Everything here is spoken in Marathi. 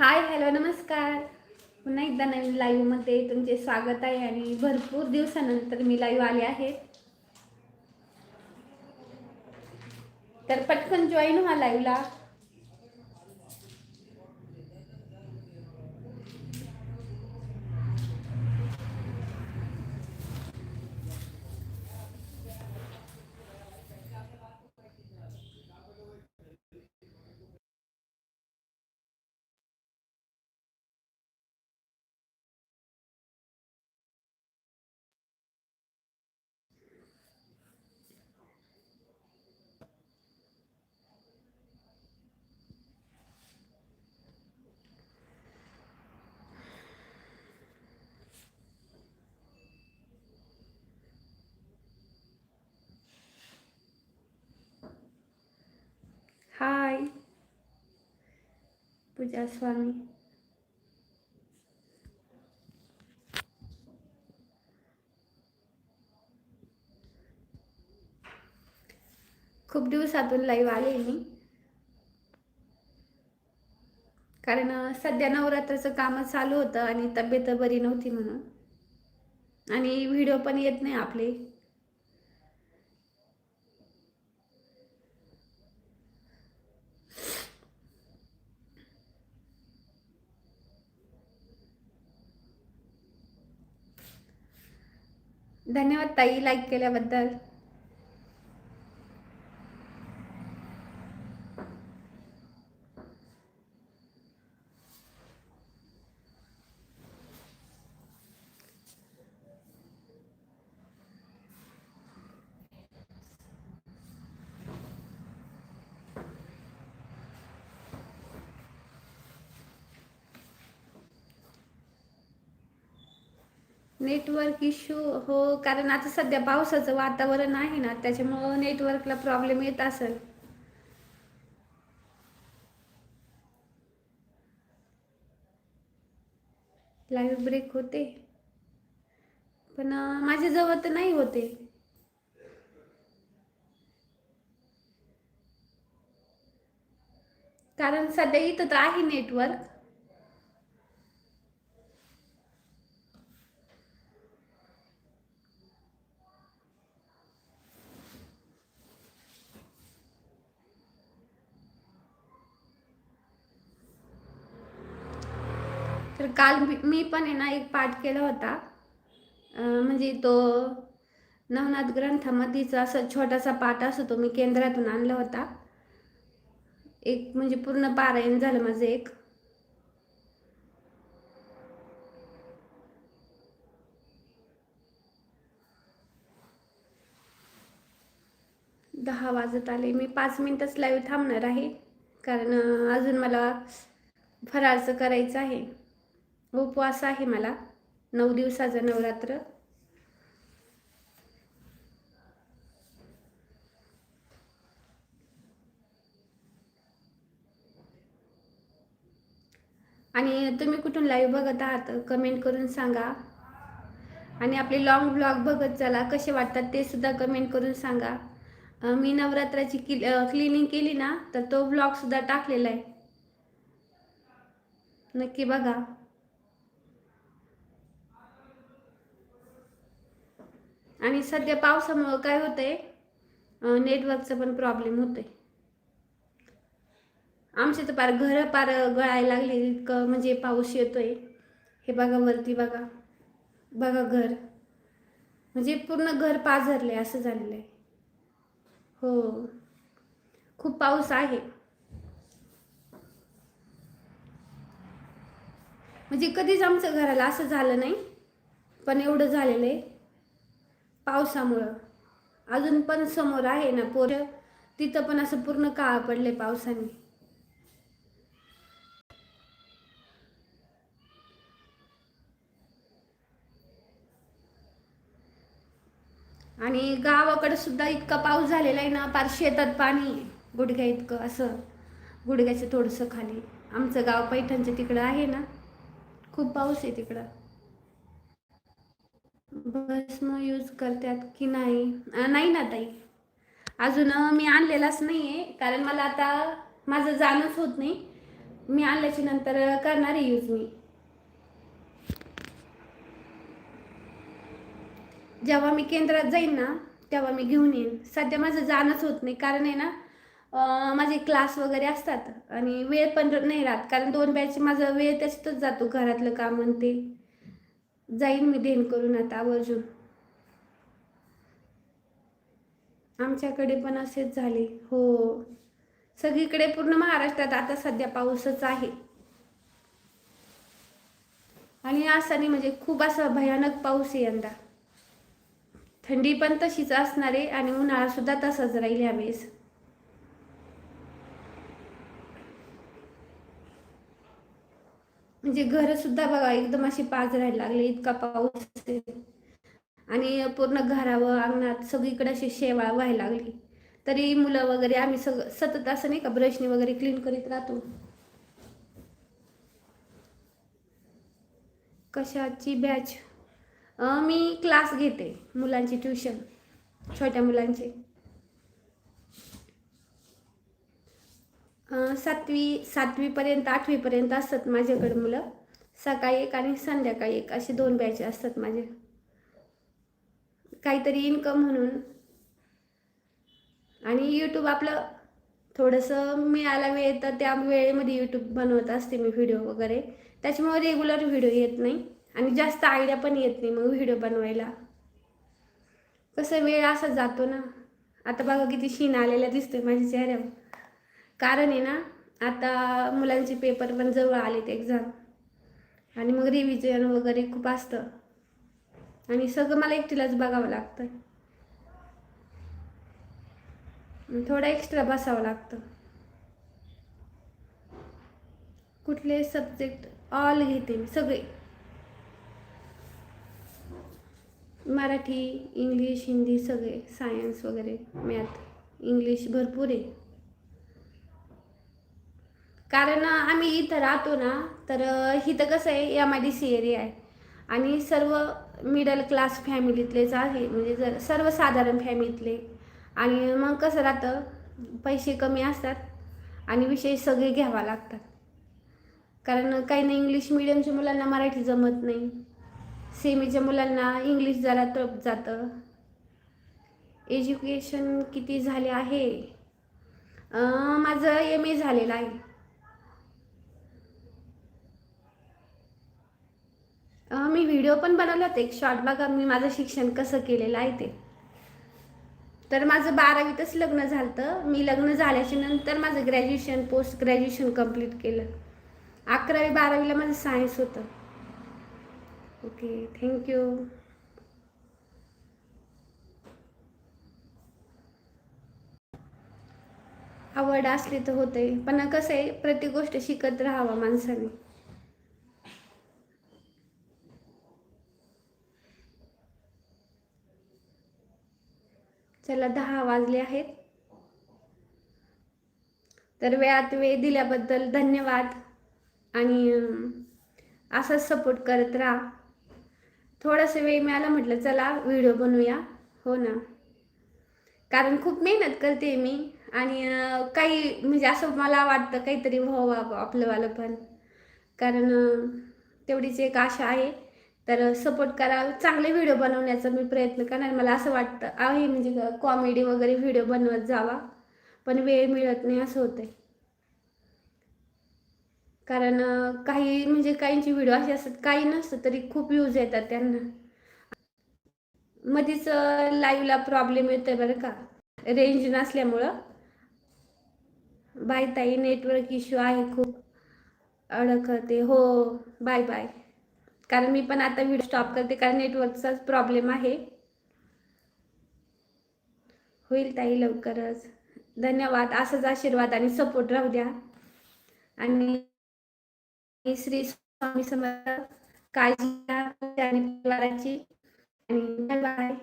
हाय हॅलो नमस्कार. पुन्हा एकदा नवीन लाईव्हमध्ये तुमचे स्वागत आहे आणि भरपूर दिवसानंतर मी लाईव्ह आले आहे. तर पटकन जॉईन व्हा लाईव्हला हाय पूजा स्वामी खूप दिवसातून लाईव्ह आले मी. कारण सध्या नवरात्राचं काम चालू होतं आणि तब्येत बरी नव्हती म्हणून. आणि व्हिडिओ पण येत नाही आपले. धन्यवाद ताई लाईक केल्याबद्दल. नेटवर्क इश्यू हो कारण आता सध्या पावसाचं वातावरण आहे ना त्याच्यामुळं नेटवर्कला प्रॉब्लेम येत असेल. लाईव्ह ब्रेक होते. पण अं, माझ्या जवळ तर नाही होते. कारण सध्या इथं तर आहे नेटवर्क तर काल मी- मी पण आहे ना एक पाठ केला होता. म्हणजे तो नवनाथ ग्रंथामध्येचा असा छोटासा पाठ असतो तो मी केंद्रातून आणला होता. एक म्हणजे पूर्ण पारायण झालं माझं एक. दहा वाजत आले. मी पाच मिनटंच लाईव्ह थांबणार आहे. कारण अजून मला फराळचं करायचं आहे. उपवास आहे मला. नऊ दिवसाचं नवरात्र. आणि तुम्ही कुठून लाईव्ह बघत आहात कमेंट करून सांगा. आणि आपले लॉंग ब्लॉग बघत चला कसे वाटतात ते सुद्धा कमेंट करून सांगा. मी नवरात्राची किल क्लिनिंग केली ना तर तो ब्लॉग सुद्धा टाकलेला आहे. नक्की बघा. आणि सध्या पावसामुळं काय होतंय? नेटवर्कचा पण प्रॉब्लेम होतोय. आमचे तर पार घरं पार गळायला लागले इतकं म्हणजे पाऊस येतोय. हे बघा वरती बघा. बघा घर. म्हणजे पूर्ण घर पाझरले असं झालेलं आहे. हो. खूप पाऊस आहे. म्हणजे कधीच आमचं घराला असं झालं नाही पण एवढं झालेलं आहे. पावसामुळं. अजून पण समोर आहे ना पोरं? तिथं पण असं पूर्ण काळ पडले पावसाने. आणि गावाकडे सुद्धा इतका पाऊस झालेला आहे ना पार शेतात पाणी आहे. गुडघ्या इतकं असं. गुडघ्याचं थोडंसं खाली. आमचं गाव पैठणचं तिकडं आहे ना. खूप पाऊस आहे तिकडं. भस्म यूज करतात की नाही? नाही ना ताई. अजून मी आणलेलाच नाही आहे कारण मला आता माझं जाणंच होत नाही. मी आणल्याच्या नंतर करणार आहे यूज मी. जेव्हा मी केंद्रात जाईन ना तेव्हा मी घेऊन येईन. सध्या माझं जाणंच होत नाही. कारण आहे ना माझे क्लास वगैरे असतात. आणि वेळ पण नाही राहत. कारण दोन बॅच माझा वेळ त्याच्यातच जातो. घरातलं काम म्हणते जाईन मी देण करून आता आवर्जून. आमच्याकडे पण असेच झाले. हो. सगळीकडे पूर्ण महाराष्ट्रात आता सध्या पाऊसच आहे. आणि असाने म्हणजे खूप असा भयानक पाऊस आहे यंदा. थंडी पण तशीच असणार आहे आणि उन्हाळा सुद्धा तसाच राहील यावेळेस. म्हणजे घर सुद्धा बघा एकदम अशी पाजरायला लागले इतका पाऊस आणि पूर्ण घरावर अंगणात सगळीकडे अशी शेवाळ व्हायला लागली. तरी मुलं वगैरे आम्ही सग सतत असं नाही का ब्रशने वगैरे क्लीन करीत राहतो. कशाची बॅच मी क्लास घेते मुलांची ट्युशन छोट्या मुलांची. सातवी सातवीपर्यंत आठवीपर्यंत असतात माझ्याकडे मुलं. सकाळी एक आणि संध्याकाळी एक असे दोन बॅच असतात माझे. काहीतरी इन्कम म्हणून. आणि यूट्यूब आपलं थोडंसं मिळाला वेळ तर त्या वेळेमध्ये यूट्यूब बनवत असते मी व्हिडिओ वगैरे. त्याच्यामुळे रेग्युलर व्हिडिओ येत नाही. आणि जास्त आयडिया पण येत नाही मग व्हिडिओ बनवायला. कसं वेळ असा जातो ना. आता बघा किती शीन आलेला दिसतोय माझ्या चेहऱ्यावर. कारण आहे ना आता मुलांचे पेपर पण जवळ आलेत एक्झाम आणि मग रिव्हिजन वगैरे खूप असतं. आणि सगळं मला एकटीलाच बघावं लागतं. थोडा एक्स्ट्रा बसावं लागतं. कुठले सब्जेक्ट ऑल घेते मी सगळे. मराठी इंग्लिश हिंदी सगळे सायन्स वगैरे मॅथ इंग्लिश भरपूर आहे. कारण आम्ही इथं राहतो ना तर इथं कसं आहे M I D C area आहे. आणि सर्व मिडल क्लास फॅमिलीतलेच आहे म्हणजे जर सर्वसाधारण फॅमिलीतले आणि मग कसं राहतं पैसे कमी असतात आणि विषय सगळे घ्यावा लागतात. कारण काही ना इंग्लिश मिडियमच्या मुलांना मराठी जमत नाही. सेमीच्या मुलांना इंग्लिश जरा तप जातं. एज्युकेशन किती झाले आहे? माझं एम ए झालेलं आहे. मी व्हिडिओ पण बनवला होता एक शॉर्ट बघा मी माझं शिक्षण कसं केलेलं आहे ते. तर माझं बारावीतच लग्न झालं मी लग्न झाल्याच्यानंतर माझं ग्रॅज्युएशन पोस्ट ग्रॅज्युएशन कंप्लीट केलं. अकरावी बारावीला माझं सायन्स होतं. ओके थँक्यू आवड असली तर होते पण कसं आहे प्रत्येक गोष्ट शिकत राहावा माणसाने. चला दहा वाजले आहेत. तर वेळात वेळ दिल्याबद्दल धन्यवाद आणि असाच सपोर्ट करत राहा. थोडासा वेळ मिळाला म्हटलं चला व्हिडिओ बनवूया. हो ना. कारण खूप मेहनत करते मी आणि काही म्हणजे असं मला वाटतं काहीतरी व्हावं आपलंवालं पण. कारण तेवढीच एक आशा आहे. तर सपोर्ट करा. चांगले व्हिडिओ बनवण्याचा मी प्रयत्न करणार. मला असं वाटतं आहे म्हणजे कॉमेडी वगैरे व्हिडिओ बनवत जावा. पण वेळ मिळत नाही असं होतंय. कारण काही म्हणजे काहींची व्हिडिओ असे असतात काही नसतं तरी खूप यूज येतात त्यांना. मध्येच लाईव्हला प्रॉब्लेम येतोय बरं का. रेंज नसल्यामुळं. बाय ताई नेटवर्क इश्यू आहे खूप. अडकते. हो बाय बाय कारण मी पण आता व्हिडिओ स्टॉप करते कारण नेटवर्कचाच प्रॉब्लेम आहे. होईल ताई लवकरच. धन्यवाद. असंच आशीर्वाद आणि सपोर्ट राहू द्या. आणि श्री स्वामी समर्थ काळजी घ्या. आणि परिवाराची. आणि बाय.